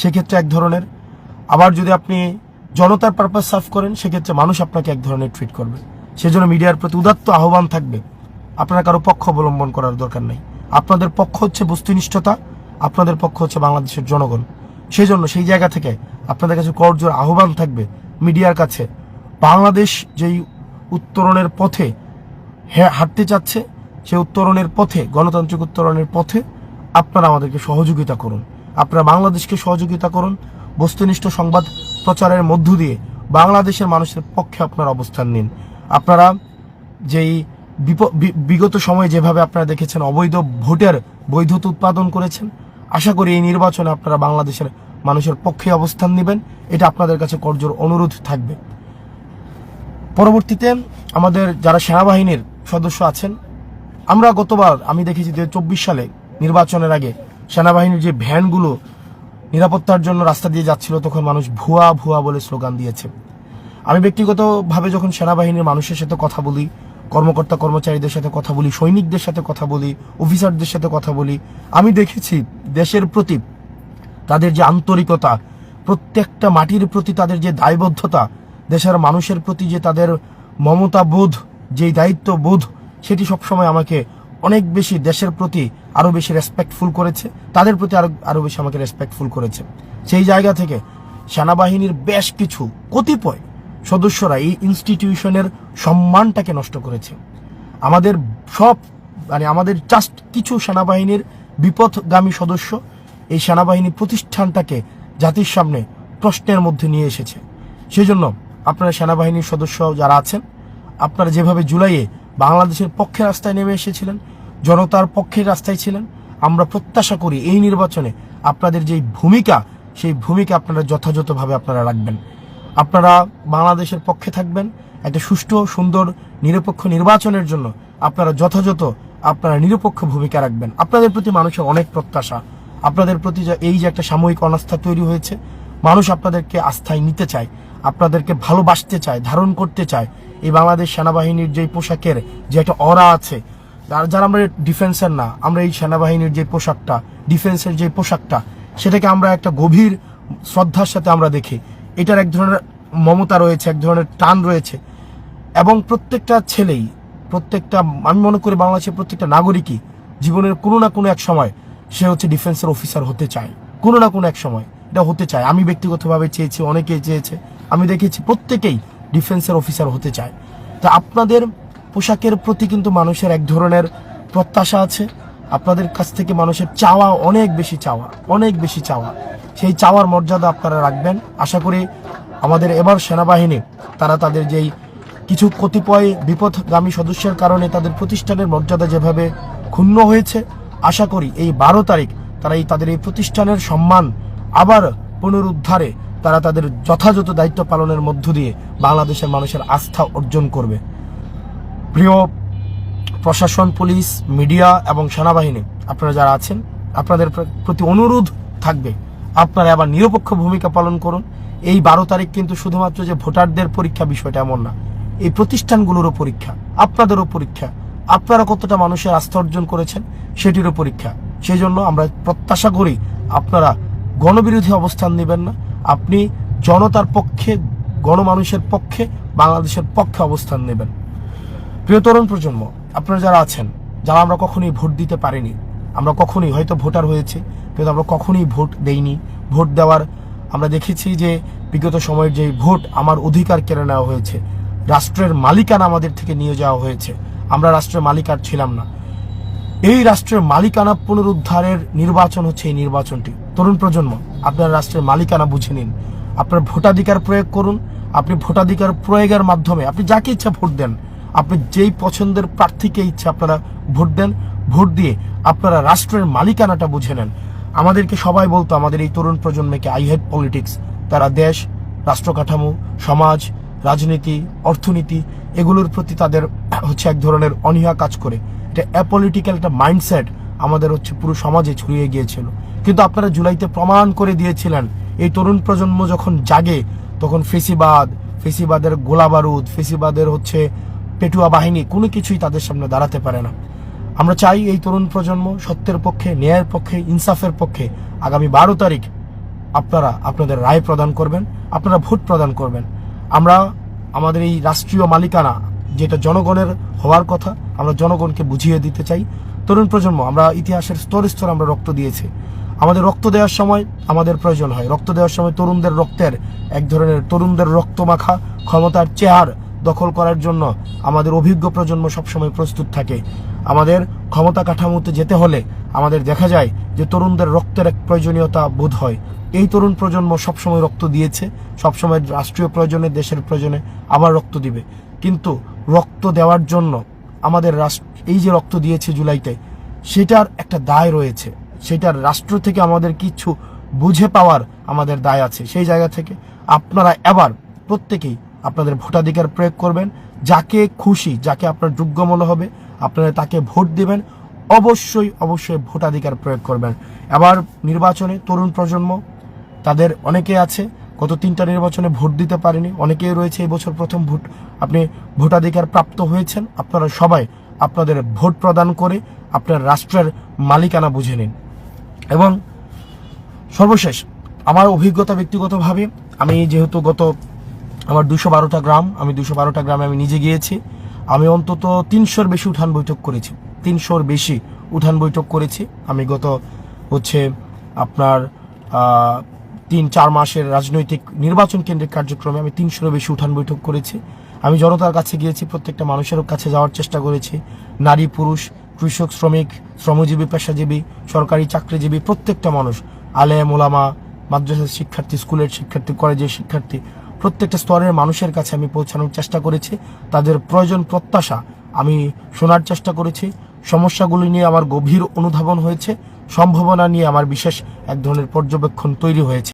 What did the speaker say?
সেক্ষেত্রে এক ধরনের, আবার যদি আপনি জনতার পারপাস সার্ভ করেন, সেক্ষেত্রে মানুষ আপনাকে এক ধরনের ট্রিট করবে। সেজন্য মিডিয়ার প্রতি উদাত্ত আহ্বান থাকবে। আপনার কারও পক্ষ অবলম্বন করার দরকার নেই। আপনাদের পক্ষ হচ্ছে বস্তুনিষ্ঠতা, আপনাদের পক্ষ হচ্ছে বাংলাদেশের জনগণ। সেই জন্য সেই জায়গা থেকে আপনাদের কাছে করজোর আহ্বান থাকবে মিডিয়ার কাছে। বাংলাদেশ যেই উত্তরণের পথে হাঁটতে চাচ্ছে সেই উত্তরণের পথে, গণতান্ত্রিক উত্তরণের পথে আপনারা আমাদেরকে সহযোগিতা করুন। আপনারা বাংলাদেশকে সহযোগিতা করুন। বস্তুনিষ্ঠ সংবাদ প্রচারের মধ্য দিয়ে বাংলাদেশের মানুষের পক্ষে আপনার অবস্থান নিন। আপনারা যেই বিগত সময়ে যেভাবে আপনারা দেখেছেন অবৈধ ভোটের বৈধতা উৎপাদন করেছেন, আশা করি এই নির্বাচনে আপনারা বাংলাদেশের মানুষের পক্ষে অবস্থান নেবেন। এটা আপনাদের কাছে করজোর অনুরোধ থাকবে। পরবর্তীতে আমাদের যারা সেনাবাহিনীর সদস্য আছেন, আমরা গতবার, আমি দেখেছি যে চব্বিশ সালে নির্বাচনের আগে সেনাবাহিনীর যে ভ্যানগুলো নিরাপত্তার জন্য রাস্তা দিয়ে যাচ্ছিল, তখন মানুষ ভুয়া ভুয়া বলে স্লোগান দিয়েছে। আমি ব্যক্তিগতভাবে যখন সেনাবাহিনীর মানুষের সাথে কথা বলি, কর্মকর্তা কর্মচারীদের সাথে কথা বলি, সৈনিকদের সাথে কথা বলি, অফিসারদের সাথে কথা বলি, আমি দেখেছি দেশের প্রতি তাদের যে আন্তরিকতা, প্রত্যেকটা মাটির প্রতি তাদের যে দায়বদ্ধতা, দেশের মানুষের প্রতি যে তাদের মমতা বোধ যে দায়িত্ব বোধ সেটি সবসময় আমাকে অনেক বেশি দেশের প্রতি আরও বেশি রেসপেক্টফুল করেছে, তাদের প্রতি আরও আরও বেশি আমাকে রেসপেক্টফুল করেছে। সেই জায়গা থেকে সেনাবাহিনীর বেশ কিছু কতিপয় সদস্যরা এই ইনস্টিটিউশনের সম্মানটাকে নষ্ট করেছে। আমাদের সব মানে আমাদের জাস্ট কিছু সেনাবাহিনীর বিপথগামী সদস্য এই সেনাবাহিনী প্রতিষ্ঠানটাকে জাতির সামনে প্রশ্নের মধ্যে নিয়ে এসেছে। সেই জন্য আপনারা সেনাবাহিনীর সদস্য যারা আছেন, আপনারা যেভাবে জুলাইয়ে বাংলাদেশের পক্ষে রাস্তায় নেমে এসেছিলেন, জনতার পক্ষে রাস্তায় ছিলেন। আমরা প্রত্যাশা করি এই নির্বাচনে আপনাদের যে ভূমিকা, সেই ভূমিকা আপনারা যথাযথভাবে আপনারা রাখবেন। আপনারা বাংলাদেশের পক্ষে থাকবেন, একটা সুষ্ঠু, সুন্দর, নিরপেক্ষ নির্বাচনের জন্য আপনারা যথাযথ, আপনারা নিরপেক্ষ ভূমিকা রাখবেন। আপনাদের প্রতি মানুষের অনেক প্রত্যাশা। আপনাদের প্রতি এই যে একটা সাময়িক অনাস্থা তৈরি হয়েছে, মানুষ আপনাদেরকে আস্থায় নিতে চায়। আপনাদেরকে ভালোবাসতে চায়, ধারণ করতে চায় এই বাংলাদেশ সেনাবাহিনীর যে পোশাকের যে একটা অরা আছে যারা যারা আমরা ডিফেন্সের না, আমরা এই সেনাবাহিনীর যে পোশাকটা, ডিফেন্সের যে পোশাকটা, সেটাকে আমরা একটা গভীর শ্রদ্ধার সাথে আমরা দেখি। এটার এক ধরনের মমতা রয়েছে, এক ধরনের টান রয়েছে। এবং প্রত্যেকটা ছেলেই, প্রত্যেকটা, আমি মনে করি বাংলাদেশের প্রত্যেকটা নাগরিকই জীবনের কোনো না কোনো এক সময় সে হচ্ছে ডিফেন্সের অফিসার হতে চায়। কোনো না কোনো এক সময় এটা হতে চায়। আমি ব্যক্তিগতভাবে চেয়েছি, অনেকেই চেয়েছে। আমি দেখেছি প্রত্যেকেই ডিফেন্সের অফিসার হতে চায়। তা আপনাদের পোশাকের প্রতি কিন্তু মানুষের এক ধরনের প্রত্যাশা আছে। আপনাদের কাছ থেকে মানুষের চাওয়া অনেক বেশি চাওয়া, অনেক বেশি চাওয়া। সেই চাওয়ার মর্যাদা আপনারা রাখবেন। আশা করি আমাদের এবার সেনাবাহিনী, তারা তাদের যেই কিছু কতিপয় বিপদগামী সদস্যের কারণে তাদের প্রতিষ্ঠানের মর্যাদা যেভাবে ক্ষুণ্ণ হয়েছে, আশা করি এই বারো তারিখ তারা এই তাদের এই প্রতিষ্ঠানের সম্মান আবার পুনরুদ্ধারে তারা তাদের যথাযথ দায়িত্ব পালনের মধ্য দিয়ে বাংলাদেশের মানুষের আস্থা অর্জন করবে। প্রিয় প্রশাসন, পুলিশ, মিডিয়া এবং সেনাবাহিনী, আপনারা যারা আছেন, আপনাদের প্রতি অনুরোধ থাকবে, আপনারা আবার নিরপেক্ষ ভূমিকা পালন করুন। এই বারো তারিখ কিন্তু শুধুমাত্র যে ভোটারদের পরীক্ষা বিষয়টা এমন না, এই প্রতিষ্ঠানগুলোরও পরীক্ষা, আপনাদেরও পরীক্ষা, আপনারা কতটা মানুষের আস্থা অর্জন করেছেন সেটিরও পরীক্ষা। সেই জন্য আমরা প্রত্যাশা করি আপনারা গণবিরোধী অবস্থান নেবেন না আপনি জনতার পক্ষে, গণমানুষের পক্ষে, বাংলাদেশের পক্ষে অবস্থান নেবেন। প্রিয় তরুণ প্রজন্ম, আপনারা যারা আছেন, যারা আমরা কখনোই ভোট দিতে পারিনি, আমরা কখনোই হয়তো ভোটার হয়েছে, কিন্তু আমরা কখনোই ভোট দেইনি। ভোট দেওয়ার আমরা দেখেছি যে বিগত সময়ের যে ভোট আমার অধিকার কেড়ে নেওয়া হয়েছে, রাষ্ট্রের মালিকানা আমাদের থেকে নিয়ে যাওয়া হয়েছে, আমরা রাষ্ট্রের মালিকার ছিলাম না। এই রাষ্ট্রের মালিকানা পুনরুদ্ধারের নির্বাচন হচ্ছে এই নির্বাচনটি। তরুণ প্রজন্ম, আপনার রাষ্ট্রের মালিকানা বুঝে নিন। আপনার ভোটাধিকার প্রয়োগ করুন। আপনি ভোটাধিকার প্রয়োগের মাধ্যমে আপনি যাকে ইচ্ছা ভোট দেন, আপনি যেই পছন্দের প্রার্থীকে ইচ্ছা আপনারা ভোট দেন, ভোট দিয়ে আপনারা রাষ্ট্রের মালিকানাটা বুঝে নেন। আমাদেরকে সবাই বলতো, আমাদের এই তরুণ প্রজন্মকে আই হেড পলিটিক্স তারা দেশ, রাষ্ট্র কাঠামো, সমাজ, রাজনীতি, অর্থনীতি, এগুলোর প্রতি তাদের হচ্ছে এক ধরনের অনীহা কাজ করে। এটা অ্যাপলিটিক্যাল একটা মাইন্ডসেট আমাদের হচ্ছে পুরো সমাজে ছড়িয়ে গিয়েছিল। কিন্তু আপনারা জুলাইতে প্রমাণ করে দিয়েছিলেন, এই তরুণ প্রজন্ম যখন জাগে, তখন ফেসিবাদ, ফেসিবাদের গোলা বারুদ ফেসিবাদের হচ্ছে পেটুয়া বাহিনী কোনো কিছুই তাদের সামনে দাঁড়াতে পারে না। আমরা চাই এই তরুণ প্রজন্ম সত্যের পক্ষে, ন্যায়ের পক্ষে, ইনসাফের পক্ষে আগামী বারো তারিখ আপনারা আপনাদের রায় প্রদান করবেন, আপনারা ভোট প্রদান করবেন। আমরা আমাদের এই রাষ্ট্রীয় মালিকানা, যেটা জনগণের হওয়ার কথা, আমরা জনগণকে বুঝিয়ে দিতে চাই। তরুণ প্রজন্ম, আমরা ইতিহাসের স্তর স্তর আমরা রক্ত দিয়েছি। আমাদের রক্ত দেওয়ার সময় আমাদের প্রয়োজন হয়। রক্ত দেওয়ার সময় তরুণদের রক্তের এক ধরনের তরুণদের রক্ত মাখা ক্ষমতার চেহার দখল করার জন্য আমাদের অভিজ্ঞ প্রজন্ম সবসময় প্রস্তুত থাকে। আমাদের ক্ষমতা কাঠামোতে যেতে হলে আমাদের দেখা যায় যে তরুণদের রক্তের এক প্রয়োজনীয়তা বোধ হয়। এই তরুণ প্রজন্ম সবসময় রক্ত দিয়েছে, সবসময় রাষ্ট্রীয় প্রয়োজনে, দেশের প্রয়োজনে আবার রক্ত দিবে। কিন্তু রক্ত দেওয়ার জন্য আমাদের রাষ্ট্র এই যে রক্ত দিয়েছে জুলাইতে, সেটার একটা দায় রয়েছে। সেটার রাষ্ট্র থেকে আমাদের কিছু বুঝে পাওয়ার আমাদের দায় আছে। সেই জায়গা থেকে আপনারা এবার প্রত্যেকেই আপনাদের ভোটাধিকার প্রয়োগ করবেন। যাকে খুশি, যাকে আপনার যোগ্য মনে হবে, আপনারা তাকে ভোট দিবেন। অবশ্যই অবশ্যই ভোটাধিকার প্রয়োগ করবেন। এবার নির্বাচনে তরুণ প্রজন্ম, তাদের অনেকে আছে গত তিনটা নির্বাচনে ভোট দিতে পারেনি। অনেকেই রয়েছে এই বছর প্রথম ভোট। আপনি ভোটাধিকার প্রাপ্ত হয়েছেন। আপনারা সবাই আপনাদের ভোট প্রদান করে আপনার রাষ্ট্রের মালিকানা বুঝে নিন। এবং সর্বশেষ, আমার অভিজ্ঞতা ব্যক্তিগতভাবে, আমি যেহেতু গত আমার দুশো বারোটা গ্রাম, আমি দুশো বারোটা গ্রামে আমি নিজে গিয়েছি। আমি অন্তত তিনশোর বেশি উঠান বৈঠক করেছি। তিনশোর বেশি উঠান বৈঠক করেছি। আমি গত হচ্ছে আপনার তিন চার মাসের রাজনৈতিক নির্বাচন কেন্দ্রিক কার্যক্রমে আমি তিনশোরও বেশি উঠান বৈঠক করেছি। আমি জনতার কাছে গিয়েছি, প্রত্যেকটা মানুষের কাছে যাওয়ার চেষ্টা করেছি। নারী, পুরুষ, কৃষক, শ্রমিক, শ্রমজীবী, পেশাজীবী, সরকারি চাকরিজীবী, প্রত্যেকটা মানুষ, আলেম, ওলামা মাদ্রাসার শিক্ষার্থী, স্কুলের শিক্ষার্থী, কলেজের শিক্ষার্থী, প্রত্যেকটা স্তরের মানুষের কাছে আমি পৌঁছানোর চেষ্টা করেছি। তাদের প্রয়োজন প্রত্যাশা আমি শোনার চেষ্টা করেছি। সমস্যাগুলি নিয়ে আমার গভীর অনুধাবন হয়েছে। সম্ভাবনা নিয়ে আমার বিশেষ এক ধরনের পর্যবেক্ষণ তৈরি হয়েছে।